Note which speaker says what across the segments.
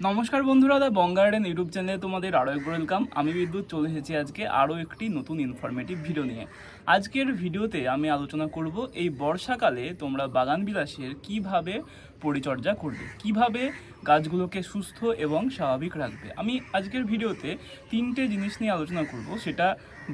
Speaker 1: নমস্কার বন্ধুরা, দা বঙ্গার্ডেন ইউটিউব চ্যানেলে তোমাদের আরও একবার ওয়েলকাম। আমি বিদ্যুৎ, চলে এসেছি আজকে আরও একটি নতুন ইনফরমেটিভ ভিডিও নিয়ে। আজকের ভিডিওতে আমি আলোচনা করব এই বর্ষাকালে তোমরা বাগান বিলাসের কীভাবে পরিচর্যা করবে, কীভাবে গাছগুলোকে সুস্থ এবং স্বাভাবিক রাখবে। আমি আজকের ভিডিওতে তিনটে জিনিস নিয়ে আলোচনা করব, সেটা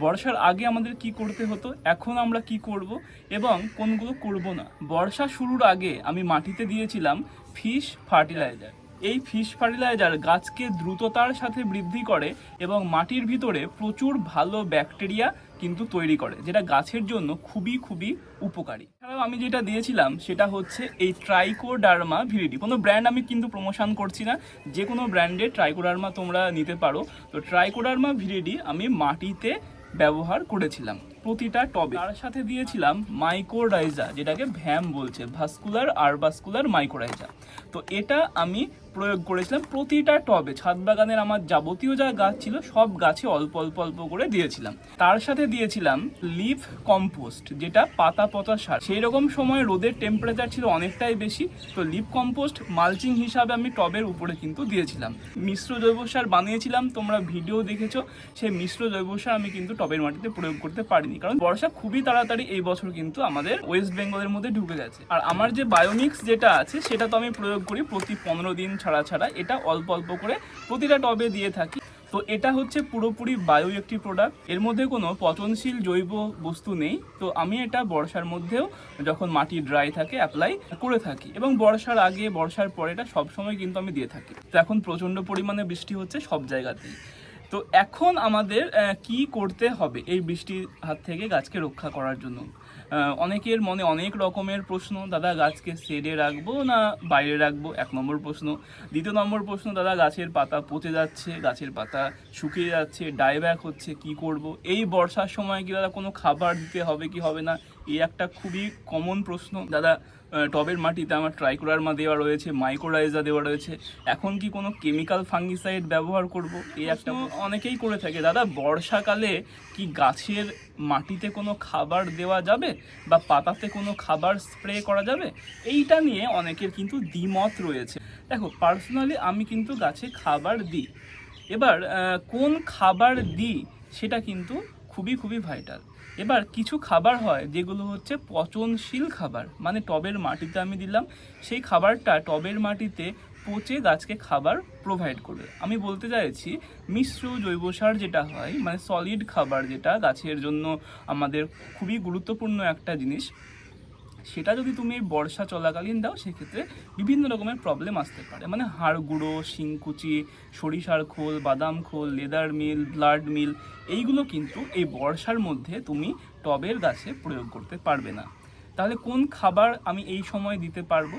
Speaker 1: বর্ষার আগে আমাদের কি করতে হতো, এখন আমরা কি করব এবং কোনগুলো করব না। বর্ষা শুরুর আগে আমি মাটিতে দিয়েছিলাম ফিশ ফার্টিলাইজার এই ফিশ ফার্টিলাইজার গাছকে দ্রুততার সাথে বৃদ্ধি করে এবং মাটির ভিতরে প্রচুর ভালো ব্যাকটেরিয়া কিন্তু তৈরি করে, যেটা গাছের জন্য খুবই খুবই উপকারী। এছাড়াও আমি যেটা দিয়েছিলাম, সেটা হচ্ছে এই ট্রাইকোডার্মা ভিরিডি কোনো ব্র্যান্ড আমি কিন্তু প্রমোশন করছি না, যে কোনো ব্র্যান্ডের ট্রাইকোডার্মা তোমরা নিতে পারো। তো ট্রাইকোডার্মা ভিরিডি আমি মাটিতে ব্যবহার করেছিলাম প্রতিটা টবে। তার সাথে দিয়েছিলাম মাইক্রোরাইজা যেটাকে ভ্যাম বলছে ভাস্কুলার আরবাস্কুলার মাইক্রোরাইজা তো এটা আমি প্রয়োগ করেছিলাম। প্রতিটা টবে ছাদ বাগানের আমার যাবতীয় যা গাছ ছিল, সব গাছে অল্প অল্প অল্প করে দিয়েছিলাম। তার সাথে দিয়েছিলাম লিফ কম্পোস্ট, যেটা পাতা পচা সার। সেই রকম সময় রোদের টেম্পারেচার ছিল অনেকটাই বেশি, তো লিফ কম্পোস্ট মালচিং হিসাবে আমি টবের উপরে কিন্তু দিয়েছিলাম। মিশ্র জৈব সার বানিয়েছিলাম, তোমরা ভিডিও দেখেছ, সেই মিশ্র জৈব সার আমি কিন্তু টবের মাটিতে প্রয়োগ করতে পারিনি, কারণ বর্ষা খুবই তাড়াতাড়ি এই বছর কিন্তু আমাদের ওয়েস্ট বেঙ্গলের মধ্যে ঢুকে গেছে। আর আমার যে বায়োমিক্স যেটা আছে, সেটা তো আমি প্রয়োগ করি প্রতি পনেরো দিন ছাড়া ছাড়া এটা অল্প অল্প করে প্রতিটা টবে দিয়ে থাকি। তো এটা হচ্ছে পুরোপুরি বায়ো একটি প্রোডাক্টের মধ্যে কোনো পচনশীল জৈব বস্তু নেই। তো আমি এটা বর্ষার মধ্যেও যখন মাটি ড্রাই থাকে অ্যাপ্লাই করে থাকি। এবং বর্ষার আগে, বর্ষার পরে এটা সবসময় কিন্তু আমি দিয়ে থাকি। তো এখন প্রচণ্ড পরিমাণে বৃষ্টি হচ্ছে সব জায়গাতেই। তো এখন আমাদের কি করতে হবে এই বৃষ্টির হাত থেকে গাছকে রক্ষা করার জন্য? অনেকের মনে অনেক রকমের প্রশ্ন, দাদা, গাছকে শেডে রাখব না বাইরে রাখব? এক নম্বর প্রশ্ন। দ্বিতীয় নম্বর প্রশ্ন, দাদা, গাছের পাতা পচে যাচ্ছে, গাছের পাতা শুকিয়ে যাচ্ছে, ডাইব্যাক হচ্ছে, কি করব? এই বর্ষার সময় কি দাদা কোনো খাবার দিতে হবে কি হবে না? এই একটা খুবই কমন প্রশ্ন। দাদা টবের মাটিতে আমার ট্রাইকোডার্মা দেওয়া রয়েছে মাইক্রোরাইজা দেওয়া রয়েছে। এখন কি কোনো কেমিক্যাল ফাঙ্গিসাইড ব্যবহার করব? এই একটা অনেকেই করে থাকে দাদা বর্ষাকালে কি গাছের মাটিতে কোনো খাবার দেওয়া যাবে? বা পাতাতে কোনো খাবার স্প্রে করা যাবে? এইটা নিয়ে অনেকের কিন্তু দ্বিমত রয়েছে। দেখো পার্সোনালি আমি কিন্তু গাছে খাবার দিই। এবার কোন খাবার দিই সেটা কিন্তু খুবই খুবই ভাইটাল এবার কিছু খাবার হয় যেগুলো হচ্ছে পচনশীল খাবার। মানে টবের মাটিতে আমি দিলাম, সেই খাবারটা টবের মাটিতে পচে গাছকে খাবার প্রোভাইড করবে। আমি বলতে চাইছি, মিশ্র জৈব সার যেটা হয় মানে সলিড খাবার যেটা গাছের জন্য আমাদের খুবই গুরুত্বপূর্ণ একটা জিনিস সেটা যদি তুমি বর্ষা চলাকালীন দাও, সেক্ষেত্রে বিভিন্ন রকমের প্রবলেম আসতে পারে। মানে হাড় গুঁড়ো, শিংকুচি, সরিষার খোল, বাদাম খোল, লেদার মিল, ব্লাড মিল, এইগুলো কিন্তু এই বর্ষার মধ্যে তুমি টবের গাছে প্রয়োগ করতে পারবে না। তাহলে কোন খাবার আমি এই সময় দিতে পারব?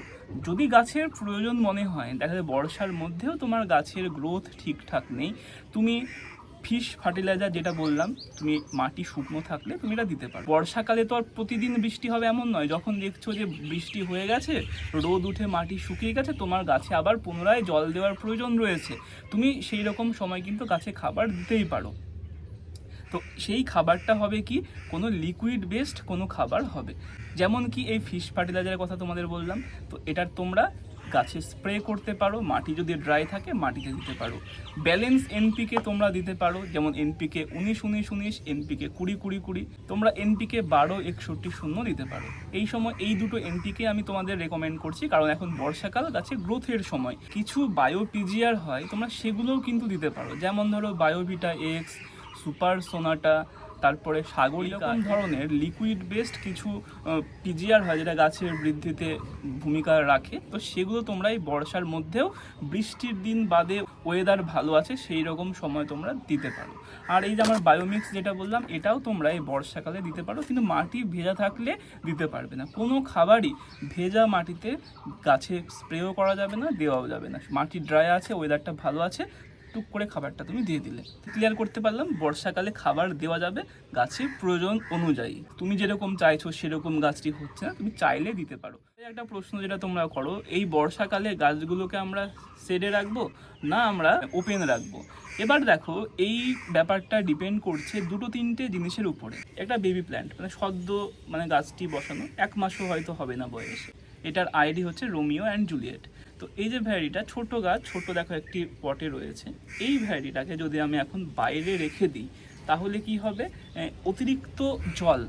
Speaker 1: যদি গাছের প্রয়োজন মনে হয়, দেখা যায় বর্ষার মধ্যেও তোমার গাছের গ্রোথ ঠিকঠাক নেই, তুমি ফিশ ফার্টিলাইজার যেটা বললাম, তুমি মাটি শুকনো থাকলে তুমি এটা দিতে পারো। বর্ষাকালে তো আর প্রতিদিন বৃষ্টি হবে এমন নয়, যখন দেখছ যে বৃষ্টি হয়ে গেছে, রোদ উঠে মাটি শুকিয়ে গেছে, তোমার গাছে আবার পুনরায় জল দেওয়ার প্রয়োজন রয়েছে। তুমি সেই রকম সময় কিন্তু গাছে খাবার দিতেই পারো। তো সেই খাবারটা হবে কি, কোনো লিকুইড বেসড কোনো খাবার হবে। যেমন কি এই ফিশ ফার্টিলাইজারের কথা তোমাদের বললাম, তো এটার তোমরা গাছে স্প্রে করতে পারো, মাটি যদি ড্রাই থাকে মাটিতে দিতে পারো। ব্যালেন্স এনপিকে তোমরা দিতে পারো, যেমন এনপিকে উনিশ উনিশ উনিশ এনপিকে কুড়ি কুড়ি কুড়ি, তোমরা এনপিকে বারো, একষট্টি, শূন্য দিতে পারো। এই সময় এই দুটো এনপিকে আমি তোমাদের রেকমেন্ড করছি, কারণ এখন বর্ষাকাল, গাছে গ্রোথের সময়। কিছু বায়োপিজিআর হয়, তোমরা সেগুলোও কিন্তু দিতে পারো। যেমন ধরো বায়োভিটা এক্স সুপার সোনাটা তারপরে সাগরিকা ধরনের লিকুইড বেসড কিছু পিজিআর হয় যেটা গাছের বৃদ্ধিতে ভূমিকা রাখে। তো সেগুলো তোমরা এই বর্ষার মধ্যেও বৃষ্টির দিন বাদে ওয়েদার ভালো আছে সেই রকম সময় তোমরা দিতে পারো। আর এই যে আমার বায়োমিক্স যেটা বললাম এটাও তোমরা এই বর্ষাকালে দিতে পারো কিন্তু মাটি ভেজা থাকলে দিতে পারবে না। কোনো খাবারই ভেজা মাটিতে গাছে স্প্রেও করা যাবে না দেওয়াও যাবে না। মাটি ড্রাই আছে ওয়েদারটা ভালো আছে টুক করে খাবারটা তুমি দিয়ে দিলে। ক্লিয়ার করতে পারলাম, বর্ষাকালে খাবার দেওয়া যাবে গাছের প্রয়োজন অনুযায়ী। তুমি যেরকম চাইছো সেরকম গাছটি হচ্ছে না, তুমি চাইলে দিতে পারো। একটা প্রশ্ন যেটা তোমরা করো, এই বর্ষাকালে গাছগুলোকে আমরা সেডে রাখব না আমরা ওপেন রাখব? এবার দেখো, এই ব্যাপারটা ডিপেন্ড করছে দুটো তিনটে জিনিসের উপরে। একটা বেবি প্ল্যান্ট মানে সদ্য মানে গাছটি বসানো, এক মাসও হয়তো হবে না বয়সে। এটার আইডি হচ্ছে রোমিও অ্যান্ড জুলিয়েট তো এই যে ভ্যারিটা, ছোট গাছ, ছোট দেখো একটি পটে রয়েছে। এই ভ্যারিটাকে যদি আমি এখন বাইরে রেখে দিই, তাহলে কি হবে? অতিরিক্ত জল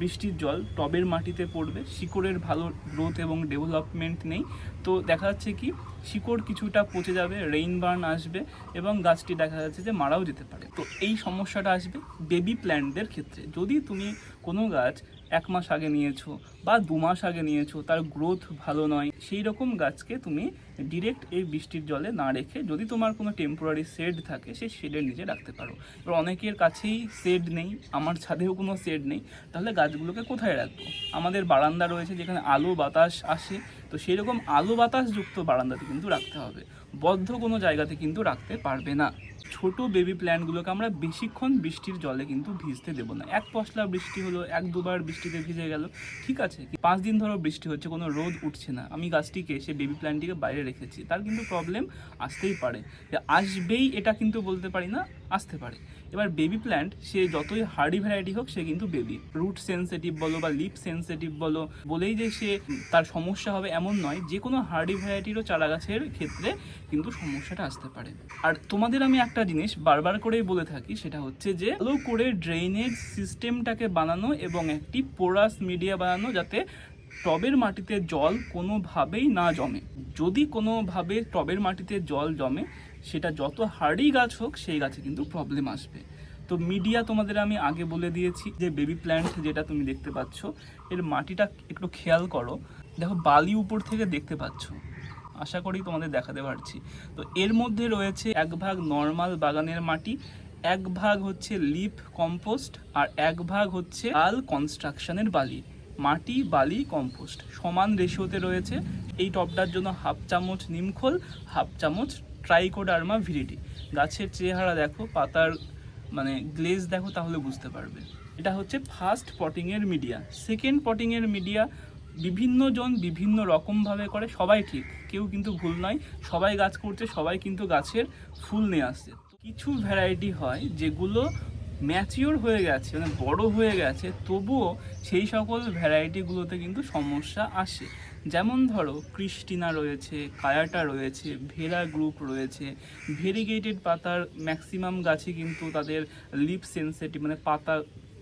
Speaker 1: বৃষ্টির জল টবের মাটিতে পড়বে, শিকড়ের ভালো গ্রোথ এবং ডেভেলপমেন্ট নেই। তো দেখা যাচ্ছে কি, শিকড় কিছুটা পচে যাবে রেইন বার্ন আসবে এবং গাছটি দেখা যাচ্ছে যে মারাও যেতে পারে। তো এই সমস্যাটা আসবে বেবি প্ল্যান্টদের ক্ষেত্রে। যদি তুমি কোনো গাছ এক মাস আগে নিয়েছো বা দু মাস আগে নিয়েছো, তার গ্রোথ ভালো নয়, সেই রকম গাছকে তুমি ডিরেক্ট এই বৃষ্টির জলে না রেখে যদি তোমার কোনো টেম্পোরারি শেড থাকে, সেই শেডের নিচে রাখতে পারো। এবার অনেকের কাছেই শেড নেই, আমার ছাদেও কোনো শেড নেই, তাহলে গাছগুলোকে কোথায় রাখব? আমাদের বারান্দা রয়েছে যেখানে আলো বাতাস আসে, তো সেই রকম আলো বাতাসযুক্ত বারান্দাতে কিন্তু রাখতে হবে। বদ্ধ কোনো জায়গাতে কিন্তু রাখতে পারবে না। ছোট বেবি প্ল্যান্টগুলোকে আমরা বেশিক্ষণ বৃষ্টির জলে কিন্তু ভিজতে দেবো না। এক পশলা বৃষ্টি হলো, এক দুবার বৃষ্টিতে ভিজে গেল, ঠিক আছে? পাঁচ দিন ধরো বৃষ্টি হচ্ছে, কোনো রোদ উঠছে না। আমি গাছটিকে, সে বেবি প্ল্যান্টটিকে বাইরে রেখেছি। তার কিন্তু প্রবলেম আসতেই পারে। আসবেই এটা কিন্তু বলতে পারি না, আসতে পারে। এবার বেবি প্ল্যান্ট সে যতই হার্ডি ভ্যারাইটি হোক, সে কিন্তু বেবি রুট সেন্সিটিভ বলো বা লিপ সেন্সিটিভ বলো, বলেই যে সে তার সমস্যা হবে এমন নয়। যে কোনো হার্ডি ভ্যারাইটিরও চারা গাছের ক্ষেত্রে কিন্তু সমস্যাটা আসতে পারে। আর তোমাদের আমি একটা জিনিস বারবার করেই বলে থাকি, সেটা হচ্ছে যে ভালো করে ড্রেনেজ সিস্টেমটাকে বানানো এবং একটি পোরাস মিডিয়া বানানো যাতে টবের মাটিতে জল কোনোভাবেই না জমে। যদি কোনোভাবে টবের মাটিতে জল জমে, সেটা যত হার্ডি গাছ হোক, সেই গাছে কিন্তু প্রবলেম আসবে। তো মিডিয়া তোমাদের আমি আগে বলে দিয়েছি যে বেবি প্ল্যান্ট যেটা তুমি দেখতে পাচ্ছ, এর মাটিটা একটু খেয়াল করো। দেখো বালি উপর থেকে দেখতে পাচ্ছ। আশা করি তোমাদের দেখাতে পারছি। তো এর মধ্যে রয়েছে এক ভাগ নর্মাল বাগানের মাটি, এক ভাগ হচ্ছে লিপ কম্পোস্ট আর এক ভাগ হচ্ছে আল কনস্ট্রাকশনের বালি, মাটি, বালি কম্পোস্ট সমান রেশিওতে রয়েছে। এই টবটার জন্য হাফ চামচ নিমখোল হাফ চামচ ট্রাইকোডার্মা ভিরিডি গাছের চেহারা দেখো, পাতার মানে গ্লেজ দেখো, তাহলে বুঝতে পারবে। এটা হচ্ছে ফার্স্ট পটিংয়ের মিডিয়া সেকেন্ড পটিংয়ের মিডিয়া বিভিন্ন জন বিভিন্ন রকমভাবে করে, সবাই ঠিক, কেউ কিন্তু ভুল নয়, সবাই গাছ করছে, সবাই কিন্তু গাছের ফুল নিয়ে আসছে। কিছু ভ্যারাইটি হয় যেগুলো ম্যাচিওর হয়ে গেছে মানে বড় হয়ে গেছে, তবুও সেই সকল ভ্যারাইটিগুলোতে কিন্তু সমস্যা আসে। যেমন ধরো ক্রিস্টিনা রয়েছে কায়াটা রয়েছে ভেরা গ্রুপ রয়েছে ভেরিগেটেড পাতার ম্যাক্সিমাম গাছই কিন্তু তাদের লিপ সেন্সিটিভ মানে পাতা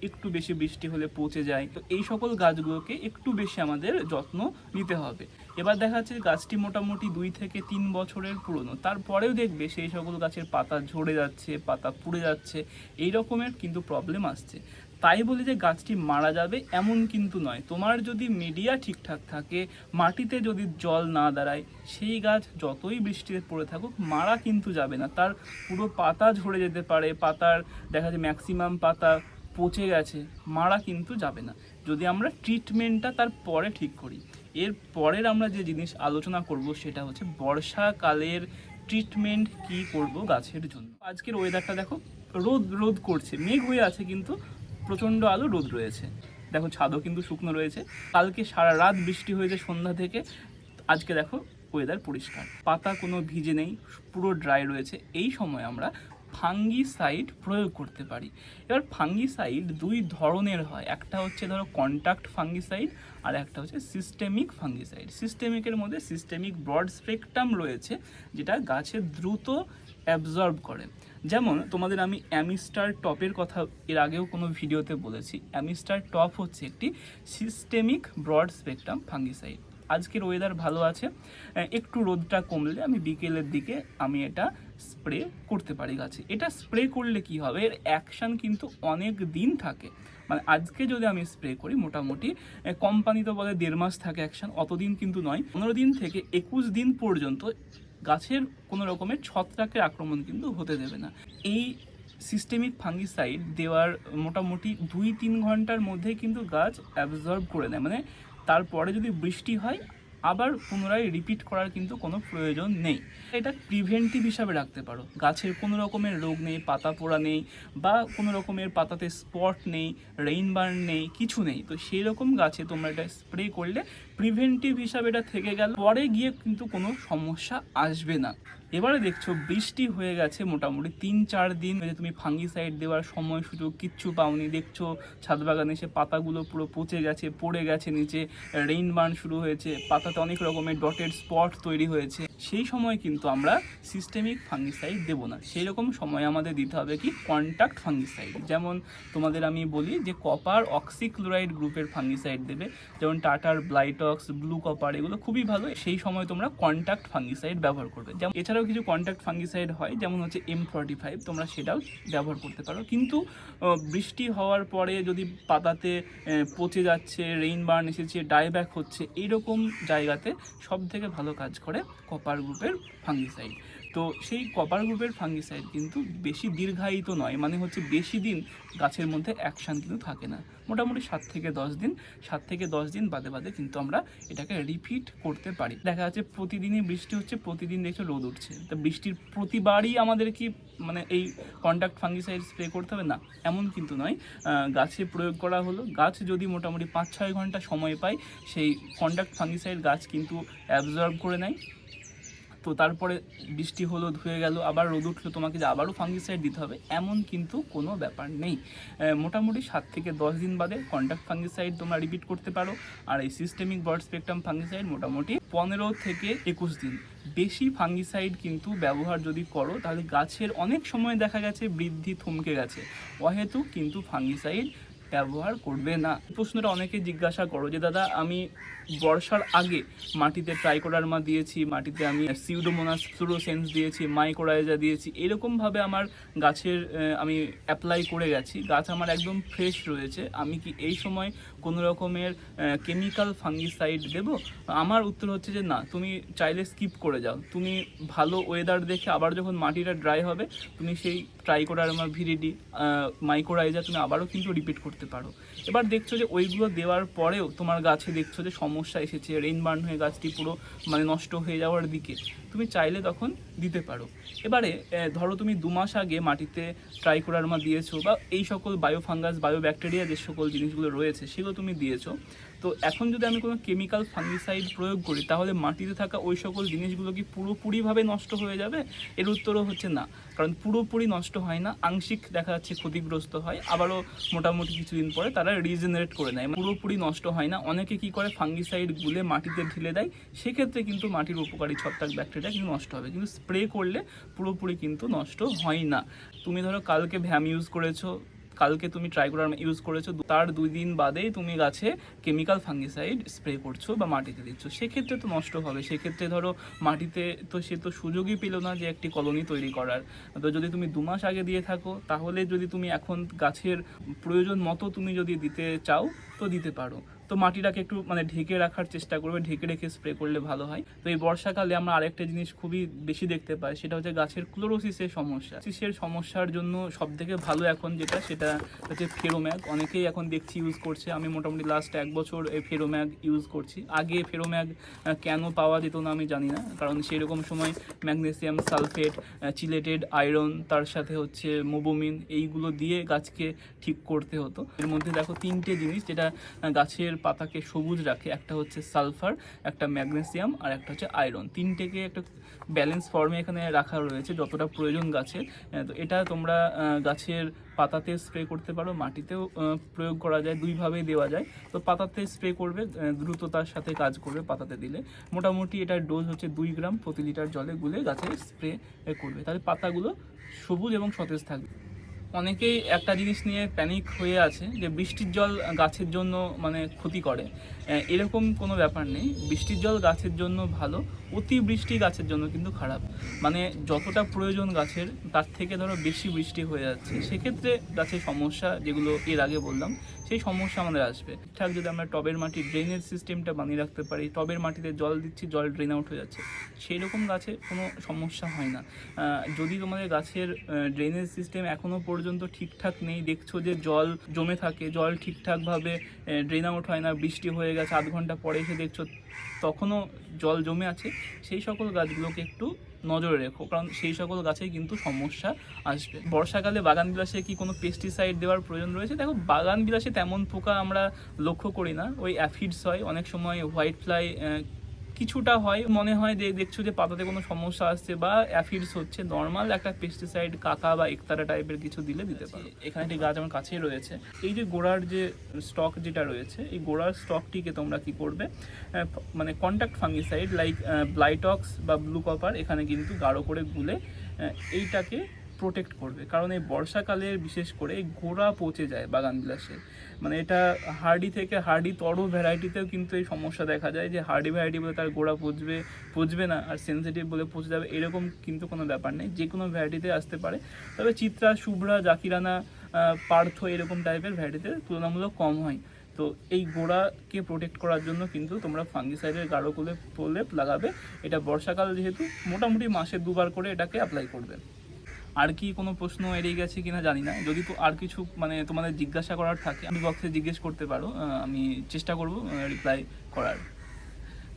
Speaker 1: একটু বেশি বৃষ্টি হলে পচে যায়। তো এই সকল গাছগুলোকে একটু বেশি আমাদের যত্ন নিতে হবে। এবার দেখা যাচ্ছে গাছটি মোটামুটি দুই থেকে তিন বছরের পুরনো। তারপরেও দেখবে সেই সকল গাছের পাতা ঝরে যাচ্ছে, পাতা পুড়ে যাচ্ছে, এই রকমের কিন্তু প্রবলেম আসছে। তাই বলে যে গাছটি মারা যাবে এমন কিন্তু নয়। তোমার যদি মিডিয়া ঠিকঠাক থাকে, মাটিতে যদি জল না দাঁড়ায়, সেই গাছ যতই বৃষ্টিতে পড়ে থাকুক, মারা কিন্তু যাবে না। তার পুরো পাতা ঝরে যেতে পারে। পাতার দেখা যায় ম্যাক্সিমাম পাতা পচে গেছে, মারা কিন্তু যাবে না। যদি আমরা ট্রিটমেন্টটা তার পরে ঠিক করি, এর পরের আমরা যে জিনিস আলোচনা করব সেটা হচ্ছে বর্ষাকালের ট্রিটমেন্ট কি করব গাছের জন্য। আজকের ওয়েদারটা দেখো, রোদ রোদ করছে, মেঘ হয়ে আছে কিন্তু প্রচণ্ড আলো রোদ রয়েছে। দেখো ছাদও কিন্তু শুকনো রয়েছে। কালকে সারা রাত বৃষ্টি হয়েছে সন্ধ্যা থেকে, আজকে দেখো ওয়েদার পরিষ্কার। পাতা কোনো ভিজে নেই, পুরো ড্রাই রয়েছে। এই সময় আমরা ফাঙ্গিসাইড প্রয়োগ করতে পারি। এবার ফাঙ্গিসাইড দুই ধরনের হয়। একটা হচ্ছে ধরো কন্টাক্ট ফাঙ্গিসাইড আর একটা হচ্ছে সিস্টেমিক ফাঙ্গিসাইড। সিস্টেমিকের মধ্যে সিস্টেমিক ব্রড স্পেকট্রাম রয়েছে, যেটা গাছে দ্রুত অ্যাবজর্ব করে। যেমন তোমাদের আমি অ্যামিস্টার টপের কথা এর আগেও কোনো ভিডিওতে বলেছি। অ্যামিস্টার টপ হচ্ছে একটি সিস্টেমিক ব্রড স্পেকট্রাম ফাঙ্গিসাইড। আজকের ওয়েদার ভালো আছে। একটু রোদটা কমলে আমি বিকেলের দিকে আমি এটা স্প্রে করতে পারি গাছে। এটা স্প্রে করলে কি হবে? এর অ্যাকশান কিন্তু অনেক দিন থাকে। মানে আজকে যদি আমি স্প্রে করি, মোটামুটি কোম্পানি তো বলে দেড় মাস থাকে অ্যাকশন অতদিন কিন্তু নয়। পনেরো দিন থেকে একুশ দিন পর্যন্ত গাছের কোনো রকমের ছত্রাকের আক্রমণ কিন্তু হতে দেবে না। এই সিস্টেমিক ফাঙ্গিসাইড দেওয়ার মোটামুটি দুই তিন ঘণ্টার মধ্যে কিন্তু গাছ অ্যাবজর্ব করে নেয় মানে তারপরে যদি বৃষ্টি হয়, আবার পুনরায় রিপিট করার কিন্তু কোনো প্রয়োজন নেই। এটা প্রিভেন্টিভ হিসাবে রাখতে পারো। গাছের কোনো রকমের রোগ নেই, পাতা পোড়া নেই বা কোনো রকমের পাতাতে স্পট নেই রেইন বার্ন নেই, কিছু নেই। তো সেই রকম গাছে তোমরা এটা স্প্রে করলে প্রিভেন্টিভ হিসাবে এটা থেকে গেল। পরে গিয়ে কিন্তু কোনো সমস্যা আসবে না। এবারে দেখছ বৃষ্টি হয়ে গেছে মোটামুটি তিন চার দিন যে তুমি ফাঙ্গিসাইড দেওয়ার সময় সুযোগ কিচ্ছু পাওনি। দেখছ ছাদ বাগানে এসে পাতাগুলো পুরো পচে গেছে, পড়ে গেছে নিচে রেইন বার্ন শুরু হয়েছে, পাতাতে অনেক রকমের ডটেড স্পট তৈরি হয়েছে। সেই সময় কিন্তু আমরা সিস্টেমিক ফাঙ্গিসাইড দেব না। সেই রকম সময় আমাদের দিতে হবে কি? কন্ট্যাক্ট ফাঙ্গিসাইড যেমন তোমাদের আমি বলি যে কপার অক্সিক্লোরাইড গ্রুপের ফাঙ্গিসাইড দেবে, যেমন টাটার ব্লাইটক্স ব্লু কপার এগুলো খুবই ভালো। সেই সময় তোমরা কন্ট্যাক্ট ফাঙ্গিসাইড ব্যবহার করবে। যেমন এছাড়াও কিছু কন্ট্যাক্ট ফাঙ্গিসাইড হয়, যেমন হচ্ছে এম ফর্টি ফাইভ তোমরা সেটাও ব্যবহার করতে পারো। কিন্তু বৃষ্টি হওয়ার পরে যদি পাতাতে পচে যাচ্ছে রেইন বার্ন এসেছে ডাইব্যাক হচ্ছে, এইরকম জায়গাতে সব থেকে ভালো কাজ করে কপার গ্রুপের ফাঙ্গিসাইড তো সেই কপার গ্রুপের ফাঙ্গিসাইড কিন্তু বেশি দীর্ঘায়িত নয় মানে হচ্ছে বেশি দিন গাছের মধ্যে অ্যাকশান কিন্তু থাকে না। মোটামুটি সাত থেকে দশ দিন, সাত থেকে দশ দিন বাদে বাদে কিন্তু আমরা এটাকে রিপিট করতে পারি। দেখা যাচ্ছে প্রতিদিনই বৃষ্টি হচ্ছে, প্রতিদিন দেখছ রোদ উঠছে। তো বৃষ্টির প্রতিবারই আমাদের কি মানে এই কন্ট্যাক্ট ফাঙ্গিসাইড স্প্রে করতে হবে? না, এমন কিন্তু নয়। গাছে প্রয়োগ করা হলো। গাছ যদি মোটামুটি পাঁচ ছয় ঘণ্টা সময় পায়, সেই কন্ট্যাক্ট ফাঙ্গিসাইড গাছ কিন্তু অ্যাবজর্ব করে নেয়। তো তারপরে বৃষ্টি হলো, ধুয়ে গেল, আবার রোদ উঠল, তোমাকে যে আবারও ফাঙ্গিসাইড দিতে হবে, এমন কিন্তু কোনো ব্যাপার নেই। মোটামুটি সাত থেকে দশ দিন বাদে কন্ট্যাক্ট ফাঙ্গিসাইড তোমরা রিপিট করতে পারো। আর এই সিস্টেমিক বার্ড স্পেকট্রাম ফাঙ্গিসাইড মোটামুটি পনেরো থেকে একুশ দিন। বেশি ফাঙ্গিসাইড কিন্তু ব্যবহার যদি করো, তাহলে গাছের অনেক সময় দেখা গেছে বৃদ্ধি থমকে গেছে। অহেতু কিন্তু ফাঙ্গিসাইড ব্যবহার করবে না। প্রশ্নটা অনেকে জিজ্ঞাসা করো যে, দাদা, আমি বর্ষার আগে মাটিতে ট্রাইকোডারমা দিয়েছি, মাটিতে আমি সিউডোমোনাস ফ্লোরোসেন্স দিয়েছি মাইকোরাইজা দিয়েছি, এরকমভাবে আমার গাছের আমি অ্যাপ্লাই করে গেছি। গাছ আমার একদম ফ্রেশ রয়েছে। আমি কি এই সময় কোনো রকমের কেমিক্যাল ফাঙ্গিসাইড দেব? আমার উত্তর হচ্ছে যে না, তুমি চাইলে স্কিপ করে যাও। তুমি ভালো ওয়েদার দেখে আবার যখন মাটিটা ড্রাই হবে, তুমি সেই ট্রাইকোডারমা ভিরিডি মাইকোরাইজা তুমি আবারও কিন্তু রিপিট করতে পারো। এবার দেখছ যে ওইগুলো দেওয়ার পরেও তোমার গাছে দেখছ যে সমস্যা এসেছে রেইনবার্ন হয়ে গাছটি পুরো মানে নষ্ট হয়ে যাওয়ার দিকে তুমি চাইলে তখন দিতে পারো। এবারে ধরো তুমি দু মাস আগে মাটিতে ট্রাইকোডার্মা দিয়েছ বা এই সকল বায়ো ফাঙ্গাস বায়ো ব্যাকটেরিয়া যে সকল জিনিসগুলো রয়েছে সেগুলো তুমি দিয়েছ। তো এখন যদি আমি কোনো কেমিক্যাল ফাঙ্গিসাইড প্রয়োগ করি, তাহলে মাটিতে থাকা ওই সকল জিনিসগুলো কি পুরোপুরিভাবে নষ্ট হয়ে যাবে? এর উত্তরও হচ্ছে না। কারণ পুরোপুরি নষ্ট হয় না, আংশিক দেখা যাচ্ছে ক্ষতিগ্রস্ত হয়, আবারও মোটামুটি কিছুদিন পরে তারা রিজেনারেট করে নেয়। পুরোপুরি নষ্ট হয় না। অনেকে কি করে? ফাঙ্গিসাইড গুলে মাটিতে ঢেলে দেয়। সেক্ষেত্রে কিন্তু মাটির উপকারী ছত্রাক ব্যাকটেরিয়া কিন্তু নষ্ট হবে। কিন্তু স্প্রে করলে পুরোপুরি কিন্তু নষ্ট হয় না। তুমি ধরো কালকে ভ্যাম ইউজ করেছ কালকে তুমি ট্রাইকোডার্মা ইউজ করেছ তার দুই দিন বাদেই তুমি গাছে কেমিক্যাল ফাঙ্গিসাইড স্প্রে করছ বা মাটিতে দিচ্ছ। সেক্ষেত্রে তো নষ্ট হবে। সেক্ষেত্রে ধরো মাটিতে তো সে তো সুযোগই পেল না যে একটি কলোনি তৈরি করার। তো যদি তুমি দু মাস আগে দিয়ে থাকো, তাহলে যদি তুমি এখন গাছের প্রয়োজন মতো তুমি যদি দিতে চাও, তো দিতে পারো। তো মাটিটাকে একটু মানে ঢেকে রাখার চেষ্টা করবে ঢেকে রেখে স্প্রে করলে ভালো হয়। তো এই বর্ষাকালে আমরা আরেকটা জিনিস খুবই বেশি দেখতে পাই সেটা হচ্ছে গাছের ক্লোরোসিসের সমস্যা। ক্লোরোসিসের সমস্যার জন্য সব থেকে ভালো এখন যেটা সেটা হচ্ছে ফেরোম্যাগ অনেকেই এখন দেখছি ইউজ করছে। আমি মোটামুটি লাস্ট এক বছর এই ফেরোম্যাগ ইউজ করছি। আগে ফেরোম্যাগ কেন পাওয়া যেত না আমি জানি না। কারণ সেরকম সময় ম্যাগনেসিয়াম সালফেট চিলেটেড আয়রন তার সাথে হচ্ছে মোবোমিন এইগুলো দিয়ে গাছকে ঠিক করতে হতো। এর মধ্যে দেখো তিনটে জিনিস যেটা আহ, গাছের পাতাকে সবুজ রাখে, একটা হচ্ছে সালফার, একটা ম্যাগনেসিয়াম আর একটা হচ্ছে আয়রন। তিনটেকে একটা ব্যালেন্স ফর্মে এখানে রাখা রয়েছে যতটা প্রয়োজন গাছের। তো এটা তোমরা গাছের পাতাতে স্প্রে করতে পারো, মাটিতেও প্রয়োগ করা যায়, দুইভাবেই দেওয়া যায়। তো পাতাতে স্প্রে করবে দ্রুততার সাথে কাজ করবে পাতাতে দিলে। মোটামুটি এটার ডোজ হচ্ছে দুই গ্রাম প্রতি লিটার জলে গুলে গাছে স্প্রে করবে। তাহলে পাতাগুলো সবুজ এবং সতেজ থাকবে। অনেকেই একটা জিনিস নিয়ে প্যানিক হয়ে আছে যে বৃষ্টির জল গাছের জন্য মানে ক্ষতি করে। এরকম কোনো ব্যাপার নেই। বৃষ্টির জল গাছের জন্য ভালো অতিবৃষ্টি গাছের জন্য কিন্তু খারাপ। মানে যতটা প্রয়োজন গাছের, তার থেকে ধরো বেশি বৃষ্টি হয়ে যাচ্ছে। সেক্ষেত্রে গাছের সমস্যা যেগুলো এর আগে বললাম সেই সমস্যা আমাদের আসবে। ঠিকঠাক যদি আমরা টবের মাটি ড্রেনেজ সিস্টেমটা বানিয়ে রাখতে পারি, টবের মাটিতে জল দিচ্ছি, জল ড্রেন আউট হয়ে যাচ্ছে সেই রকম গাছে কোনো সমস্যা হয় না। যদি তোমাদের গাছের ড্রেনেজ সিস্টেম এখনও পর্যন্ত ঠিকঠাক নেই, দেখছ যে জল জমে থাকে, জল ঠিকঠাকভাবে ড্রেন আউট হয় না, বৃষ্টি হয়ে গেছে, আধ ঘণ্টা পরে এসে দেখছ তখনও জল জমে আছে, সেই সকল গাছগুলোকে একটু নজরে রেখো, কারণ সেই সকল গাছেই কিন্তু সমস্যা আসবে। বর্ষাকালে বাগান বিলাসে কি কোনো পেস্টিসাইড দেওয়ার প্রয়োজন রয়েছে? দেখো, বাগান বিলাসে তেমন পোকা আমরা লক্ষ্য করি না। ওই অ্যাফিডস হয়, অনেক সময় হোয়াইট ফ্লাই কিছুটা হয় মনে হয় যে দেখছ যে পাতাতে কোনো সমস্যা আসছে বা অ্যাফিডস হচ্ছে নর্মাল একটা পেস্টিসাইড কাকা বা একতারা টাইপের কিছু দিলে দিতে পারো। এখানে একটি গাছ আমার কাছেই রয়েছে। এই যে গোড়ার যে স্টক যেটা রয়েছে এই গোড়ার স্টকটিকে তোমরা কি করবে? মানে কন্ট্যাক্ট ফাঙ্গিসাইড লাইক ব্লাইটক্স বা ব্লু কপার এখানে কিন্তু গাঢ় করে গুলে এইটাকে প্রোটেক্ট করবে। কারণ এই বর্ষাকালে বিশেষ করে গোড়া পচে যায় বাগান বিলাসে। মানে এটা হার্ডি থেকে হার্ডি তর ভ্যারাইটিতেও কিন্তু এই সমস্যা দেখা যায় যে হার্ডি ভ্যারাইটি বলে তার গোড়া পচবে পচবে না আর সেন্সিটিভ বলে পচে যাবে, এরকম কিন্তু কোনো ব্যাপার নেই। যে কোনো ভ্যারাইটিতে আসতে পারে। তবে চিত্রা, শুভ্রা, জাকিরানা পার্থ এরকম টাইপের ভ্যারাইটিতে তুলনামূলক কম হয়। তো এই গোড়াকে প্রোটেক্ট করার জন্য কিন্তু তোমরা ফাঙ্গিসাইডের গাঢ় করে প্রলেপ লাগাবে। এটা বর্ষাকাল যেহেতু, মোটামুটি মাসে দুবার করে এটাকে অ্যাপ্লাই করবে। আর কি কোনো প্রশ্ন এড়িয়ে গেছে কিনা জানি না। যদি তো আর কিছু মানে তোমাদের জিজ্ঞাসা করার থাকে, আমি বক্সে জিজ্ঞেস করতে পারো আমি চেষ্টা করব রিপ্লাই করার।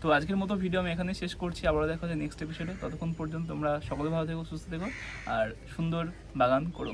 Speaker 1: তো আজকের মতো ভিডিও আমি এখানে শেষ করছি। আবারও দেখা যায় নেক্সট এপিসোডে ততক্ষণ পর্যন্ত তোমরা সকলে ভালো থেকো, সুস্থ থেকো, আর সুন্দর বাগান করো।